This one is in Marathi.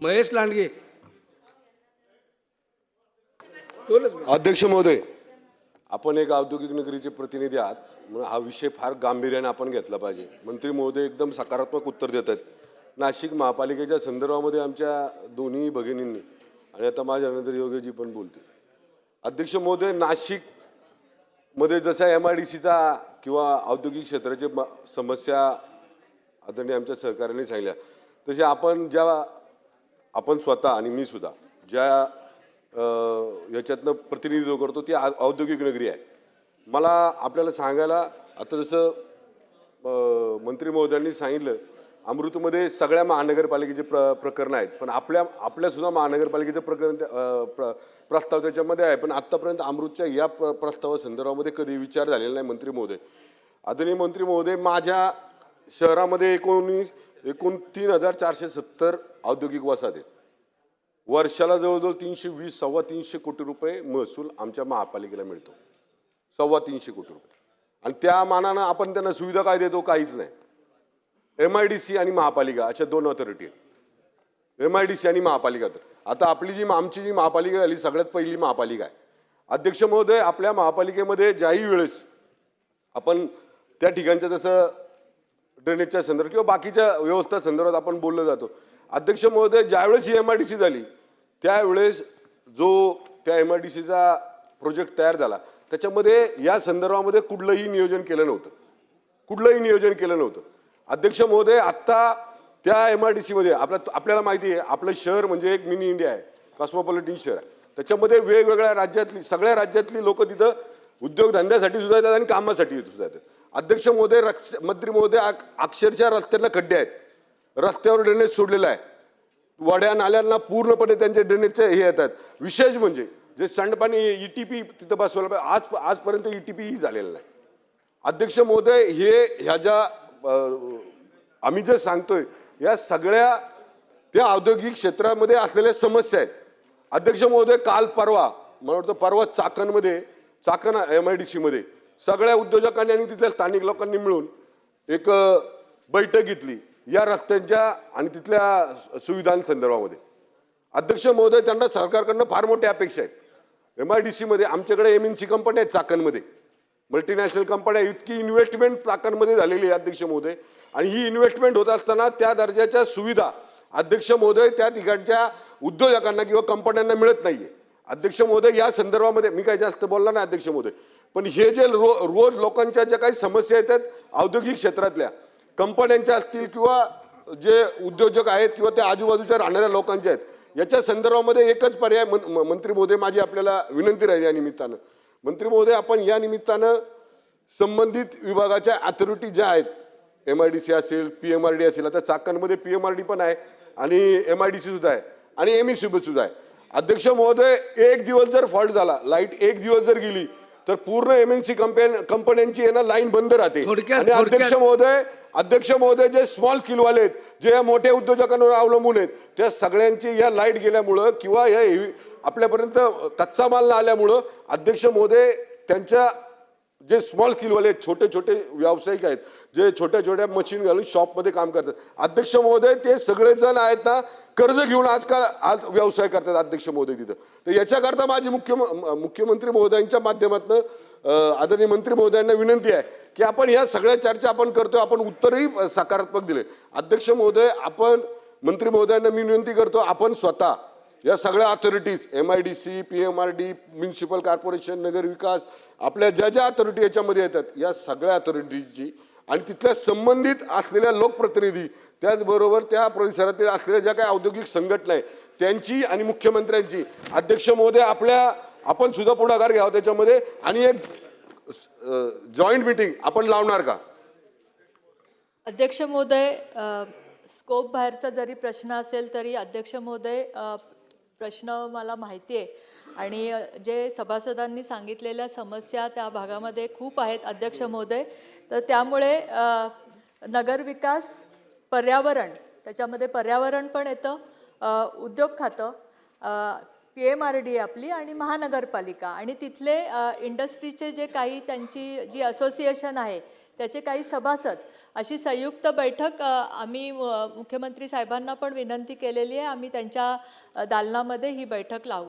महेश लांडगे. अध्यक्ष महोदय आपण एक औद्योगिक नगरीचे प्रतिनिधी आहात म्हणून हा विषय फार गांभीर्याने आपण घेतला पाहिजे. मंत्री महोदय एकदम सकारात्मक उत्तर देत आहेत. नाशिक महापालिकेच्या संदर्भामध्ये आमच्या दोन्ही भगिनींनी आणि आता माझ्यानंतर योगेजी पण बोलते अध्यक्ष महोदय नाशिकमध्ये जसा एम आय डी सीचा किंवा औद्योगिक क्षेत्राची समस्या आदरणीय आमच्या सहकार्याने सांगितल्या तसे आपण ज्या आपण स्वतः आणि मी सुद्धा ज्या ह्याच्यातनं प्रतिनिधित्व करतो ती औद्योगिक नगरी आहे. मला आपल्याला सांगायला आता जसं मंत्री महोदयांनी सांगितलं अमृतमध्ये सगळ्या महानगरपालिकेचे प्र प्रकरणं आहेत. पण आपल्या आपल्यासुद्धा महानगरपालिकेचं प्रकरण प्र प्रस्ताव त्याच्यामध्ये आहे. पण आत्तापर्यंत अमृतच्या या प्र प्रस्तावासंदर्भामध्ये कधी विचार झालेला नाही मंत्री महोदय. आदरणीय मंत्री महोदय माझ्या शहरामध्ये एकोणीस एकूण तीन हजार चारशे सत्तर औद्योगिक वसाहत आहेत. वर्षाला जवळजवळ तीनशे वीस सव्वा तीनशे कोटी रुपये महसूल आमच्या महापालिकेला मिळतो. सव्वा तीनशे कोटी रुपये. आणि त्या मानानं आपण त्यांना सुविधा काय देतो? काहीच नाही. एम आय डी सी आणि महापालिका अशा दोन ऑथॉरिटी आहेत. एम आय डी सी आणि महापालिका तर. आता आपली जी आमची जी महापालिका झाली सगळ्यात पहिली महापालिका आहे. अध्यक्ष महोदय आपल्या महापालिकेमध्ये ज्याही वेळेस आपण त्या ठिकाणचं जसं ड्रेनेजच्या संदर्भात किंवा बाकीच्या व्यवस्था संदर्भात आपण बोललं जातो. अध्यक्ष महोदय ज्यावेळेस ही एम आय डी सी झाली त्यावेळेस जो त्या एम आय डी सीचा प्रोजेक्ट तयार झाला त्याच्यामध्ये या संदर्भामध्ये कुठलंही नियोजन केलं नव्हतं. कुठलंही नियोजन केलं नव्हतं. अध्यक्ष महोदय आत्ता त्या एम आय डी सीमध्ये आपल्या आपल्याला माहिती आहे आपलं शहर म्हणजे एक मिनी इंडिया आहे कॉस्मोपॉलिटिन शहर आहे. त्याच्यामध्ये वेगवेगळ्या राज्यातली सगळ्या राज्यातली लोक तिथं उद्योगधंद्यासाठी सुद्धा येतात आणि कामासाठी सुद्धा येतात. अध्यक्ष महोदय रक्ष मंत्री महोदय अक्षरशः रस्त्यांना खड्डे आहेत. रस्त्यावर ड्रेनेज सोडलेला आहे. वड्या नाल्यांना पूर्णपणे त्यांचे ड्रेनेजचे हे येतात विशेष म्हणजे जे सांडपाणी ई टी पी तिथं बसवलं पाहिजे. आज आजपर्यंत ई टी पीही झालेलं नाही. अध्यक्ष महोदय हे ह्या ज्या आम्ही जे सांगतोय या सगळ्या त्या औद्योगिक क्षेत्रामध्ये असलेल्या समस्या आहेत. अध्यक्ष महोदय काल परवा मला वाटतं परवा चाकणमध्ये चाकण एम आय डी सीमध्ये सगळ्या उद्योजकांनी आणि तिथल्या स्थानिक लोकांनी मिळून एक बैठक घेतली. या रस्त्यांच्या आणि तिथल्या सुविधांसंदर्भामध्ये. अध्यक्ष महोदय त्यांना सरकारकडनं फार मोठ्या अपेक्षा आहेत. एम आय डी सीमध्ये आमच्याकडे एम एन सी कंपन्या आहेत चाकणमध्ये. मल्टीनॅशनल कंपन्या इतकी इन्व्हेस्टमेंट चाकणमध्ये झालेली आहे अध्यक्ष महोदय. आणि ही इन्व्हेस्टमेंट होत असताना त्या दर्जाच्या सुविधा अध्यक्ष महोदय त्या ठिकाणच्या उद्योजकांना किंवा कंपन्यांना मिळत नाही आहे अध्यक्ष महोदय या संदर्भामध्ये मी काही जास्त बोलला नाही अध्यक्ष महोदय. पण हे जे रो रोज लोकांच्या ज्या काही समस्या येतात औद्योगिक क्षेत्रातल्या कंपन्यांच्या असतील किंवा जे उद्योजक आहेत किंवा त्या आजूबाजूच्या राहणाऱ्या लोकांच्या आहेत याच्या संदर्भामध्ये एकच पर्याय मं मंत्री महोदय माझी आपल्याला विनंती राहील या निमित्तानं. मंत्री महोदय आपण या निमित्तानं संबंधित विभागाच्या अथॉरिटी ज्या आहेत एम आय डी सी असेल पी एम आर डी असेल आता चाकणमध्ये पी एम आर डी पण आहे आणि एम आय डी सी सुद्धा आहे आणि एम ई सी सुद्धा आहे. अध्यक्ष महोदय एक दिवस जर फॉल्ट झाला लाइट एक दिवस जर गेली तर पूर्ण एम एन सी कंपन्यांची आहे ना लाईन बंद राहते. आणि अध्यक्ष महोदय अध्यक्ष महोदय जे स्मॉल स्किलवाले आहेत जे या मोठ्या उद्योजकांवर अवलंबून आहेत त्या सगळ्यांची या लाइट गेल्यामुळं किंवा या आपल्यापर्यंत कच्चा माल न आल्यामुळं अध्यक्ष महोदय त्यांच्या जे स्मॉल स्किलवाले आहेत छोटे छोटे व्यावसायिक आहेत जे छोट्या छोट्या मशीन घालून शॉपमध्ये काम करतात. अध्यक्ष महोदय ते सगळेजण आहेत ना कर्ज घेऊन आजकाल आज व्यवसाय करतात अध्यक्ष महोदय तिथं. तर याच्याकरता माझी मुख्य मुख्यमंत्री महोदयांच्या माध्यमातून आदरणीय मंत्री महोदयांना विनंती आहे की आपण ह्या सगळ्या चर्चा आपण करतोय आपण उत्तरही सकारात्मक दिले. अध्यक्ष महोदय आपण मंत्री महोदयांना मी विनंती करतो आपण स्वतः या सगळ्या authorities M I D C P M R D municipal corporation नगर विकास आपल्या ज्या ज्या अथॉरिटी याच्यामध्ये येतात या सगळ्या अथॉरिटीजची आणि तिथल्या संबंधित असलेल्या लोकप्रतिनिधी त्याचबरोबर त्या परिसरातील असलेल्या ज्या काही औद्योगिक संघटना आहे त्यांची आणि मुख्यमंत्र्यांची अध्यक्ष महोदय आपल्या आपण सुद्धा पुढाकार घ्यावा त्याच्यामध्ये आणि एक जॉईंट मीटिंग आपण लावणार का? अध्यक्ष महोदय स्कोप बाहेरचा जरी प्रश्न असेल तरी अध्यक्ष महोदय प्रश्न मला माहिती आहे. आणि जे सभासदांनी सांगितलेल्या समस्या त्या भागामध्ये खूप आहेत अध्यक्ष महोदय. तर त्यामुळे नगरविकास पर्यावरण त्याच्यामध्ये पर्यावरण पण येतं उद्योग खातं पी एम आर डी आपली आणि महानगरपालिका. आणि तिथले इंडस्ट्रीचे जे काही त्यांची जी असोसिएशन आहे त्याचे काही सभासद अशी संयुक्त बैठक आम्ही मुख्यमंत्री साहेबांना पण विनंती केलेली आहे. आम्ही त्यांच्या दालनामध्ये ही बैठक लावू.